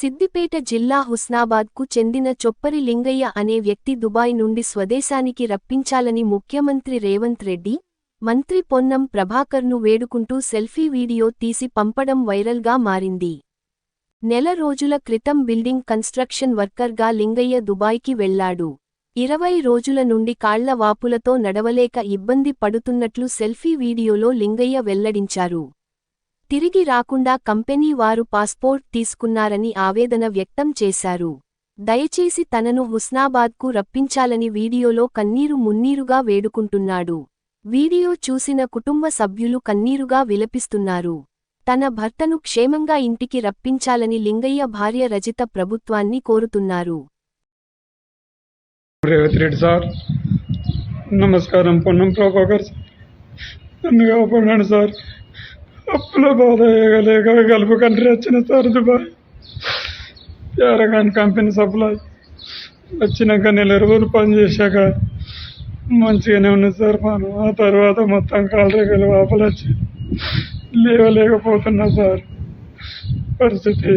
సిద్దిపేట జిల్లా హుస్నాబాద్కు చెందిన చొప్పరి లింగయ్య అనే వ్యక్తి దుబాయ్ నుండి స్వదేశానికి రప్పించాలని ముఖ్యమంత్రి రేవంత్ రెడ్డి మంత్రి పొన్నం ప్రభాకర్ను వేడుకుంటూ సెల్ఫీ వీడియో తీసి పంపడం వైరల్గా మారింది. నెల రోజుల క్రితం బిల్డింగ్ కన్స్ట్రక్షన్ వర్కర్గా లింగయ్య దుబాయ్కి వెళ్ళాడు. ఇరవై రోజుల నుండి కాళ్ళ వాపులతో నడవలేక ఇబ్బంది పడుతున్నట్లు సెల్ఫీ వీడియోలో లింగయ్య వెల్లడించారు. తిరిగి రాకుండా కంపెనీ వారు పాస్పోర్ట్ తీసుకున్నారని ఆవేదన వ్యక్తం చేశారు. దయచేసి తనను హుస్నాబాద్కు రప్పించాలని వీడియోలో కన్నీరు మున్నీరుగా వేడుకుంటున్నాడు. వీడియో చూసిన కుటుంబ సభ్యులు కన్నీరుగా విలపిస్తున్నారు. తన భర్తను క్షేమంగా ఇంటికి రప్పించాలని లింగయ్య భార్య రజిత ప్రభుత్వాన్ని కోరుతున్నారు. రెడ్డి సార్ నమస్కారం. పొన్నం ప్రభాకర్ సార్. సార్. అప్పుల బాధ లేక గల్ఫ్ కంట్రీ వచ్చిన sir Dubai Paragon company supply వచ్చినాక నెల రోజులు పని చేశాక మంచిగానే ఉన్నది సార్ మనం. ఆ తర్వాత మొత్తం కాలరేగలు వాపలు వచ్చి లేవలేకపోతున్నా సార్. పరిస్థితి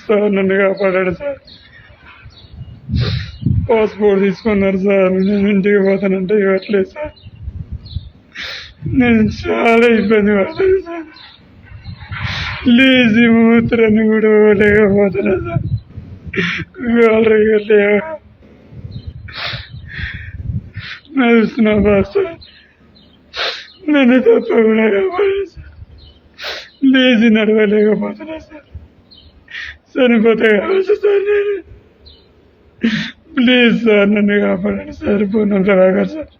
సార్ నన్ను కాపాడాడు సార్. పాస్పోర్ట్ తీసుకున్నారు సార్. నేను ఇంటికి పోతానంటే ఇవ్వట్లేదు సార్. నేను చాలా ఇబ్బంది పడుతుంది సార్ లేజీ మూత్రాన్ని కూడా లేకపోతున్నా సార్ ఆల్రెడీ లేవ నడుస్తున్నా బాస్ సార్ నన్ను తప్పకుండా కాపాడు సార్ లేజీ నడవలేకపోతున్నా సార్ చనిపోతే కావచ్చు సార్ నేను ప్లీజ్ సార్ నన్ను కాపాడండి సార్ పూర్ణం ప్రభాకర్ సార్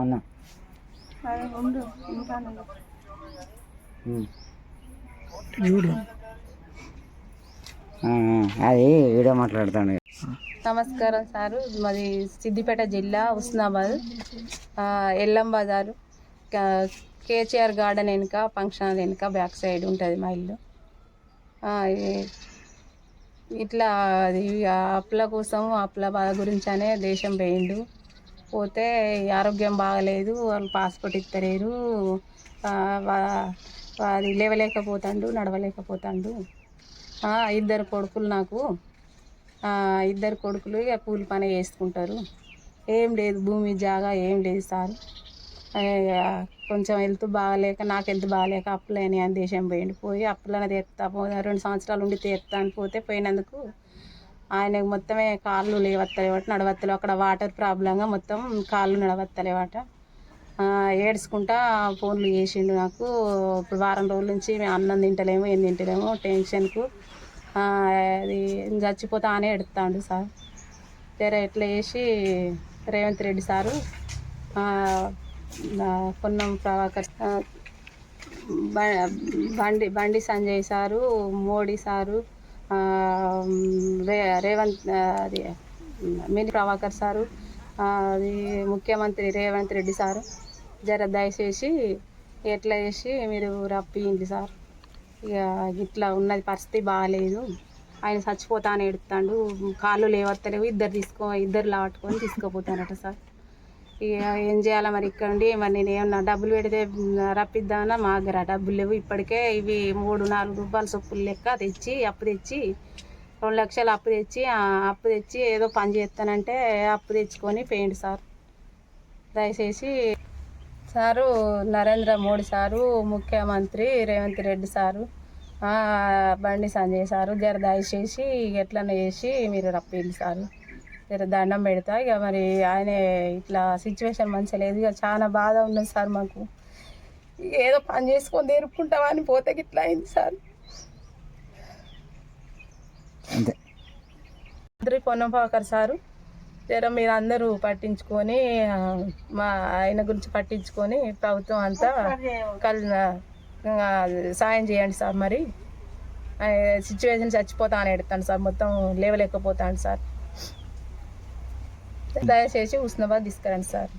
అన్న. అది వీడియో మాట్లాడతాను. నమస్కారం సారు. మాది సిద్దిపేట జిల్లా హుస్నాబాద్ ఎల్లం బజారు. క- కేచీఆర్ గార్డెన్ వెనుక ఫంక్షన్ హాల్ వెనుక బ్యాక్ సైడ్ ఉంటుంది మా ఇల్లు. ఇట్లా అది అప్పుల కోసం అప్పుల బాధ గురించి అనే దేశం పోయిండు. పోతే ఆరోగ్యం బాగలేదు వాళ్ళు పాస్పోర్ట్ ఇస్తలేరు అది లేవలేకపోతాండు నడవలేకపోతాండు. ఇద్దరు కొడుకులు నాకు. ఇద్దరు కొడుకులు ఇక కూలి పని చేసుకుంటారు. ఏం లేదు భూమి జాగా ఏం లేదు సార్. కొంచెం హెల్త్ బాగాలేక నాకు హెల్త్ బాగాలేక అప్పులని అని దేశం పోయిండు. పోయి అప్పులను తీర్తా పోయి రెండు సంవత్సరాలు ఉండి తీర్తా అని పోతే పోయినందుకు ఆయనకు మొత్తమే కాళ్ళు లేవత్తలేవాట నడవత్తలేవు అక్కడ వాటర్ ప్రాబ్లంగా మొత్తం కాళ్ళు నడవత్తలేవాట ఏడ్చుకుంటా ఫోన్లు చేసిండు నాకు. ఇప్పుడు వారం రోజుల నుంచి మేము అన్నం తింటలేము ఏం తింటలేము టెన్షన్కు. అది చచ్చిపోతా అనే ఎడుతాండు సార్. సరే ఎట్లా చేసి Revanth Reddy sir Ponnam Prabhakar Bandi Bandi Sanjay sir Modi sir రే రేవంత్ అది మిని ప్రభాకర్ సారు అది ముఖ్యమంత్రి రేవంత్ రెడ్డి సారు. జర దయచేసి ఎట్లా చేసి మీరు రప్పియండి సార్. ఇక ఇట్లా ఉన్నది పరిస్థితి బాగాలేదు ఆయన చచ్చిపోతా అని ఎడుతాడు కాళ్ళు లేవత్తలేవు. ఇద్దరు తీసుకో ఇద్దరు లావట్టుకొని తీసుకుపోతానట సార్. ఇక ఏం చేయాలా మరి ఇక్కడ ఉండి? మరి నేను ఏమన్నా డబ్బులు పెడితే రప్పిద్దామన్నా మా దగ్గర డబ్బులు లేవు. ఇప్పటికే ఇవి మూడు నాలుగు రూపాయలు సొప్పులు లెక్క తెచ్చి అప్పు తెచ్చి రెండు లక్షలు అప్పు తెచ్చి అప్పు తెచ్చి ఏదో పని చేస్తానంటే అప్పు తెచ్చుకొని పోయిండు సార్. దయచేసి సారు నరేంద్ర మోడీ సారు ముఖ్యమంత్రి రేవంత్ రెడ్డి సారు బండి సంజయ్ సారు జర దయచేసి ఎట్లనే చేసి మీరు రప్పింది సారు. జర దండం పెడతా. ఇక మరి ఆయన ఇట్లా సిచ్యువేషన్ మంచిగా లేదు. ఇక చాలా బాధ ఉన్నది సార్ మాకు. ఇక ఏదో పని చేసుకొని తెరుపుకుంటామని పోతే ఇట్లా అయింది సార్. అంతే. మంత్రి పొన్నంపాకర్ సారు. జర మీరు అందరూ పట్టించుకొని మా ఆయన గురించి పట్టించుకొని ప్రభుత్వం అంతా కల్ సాయం చేయండి సార్ మరి. సిచ్యువేషన్ చచ్చిపోతా అని ఎడతాను సార్. మొత్తం లేవలేకపోతాను సార్. దయచేసి ఉస్నాబాద్ తీసుకురండి సార్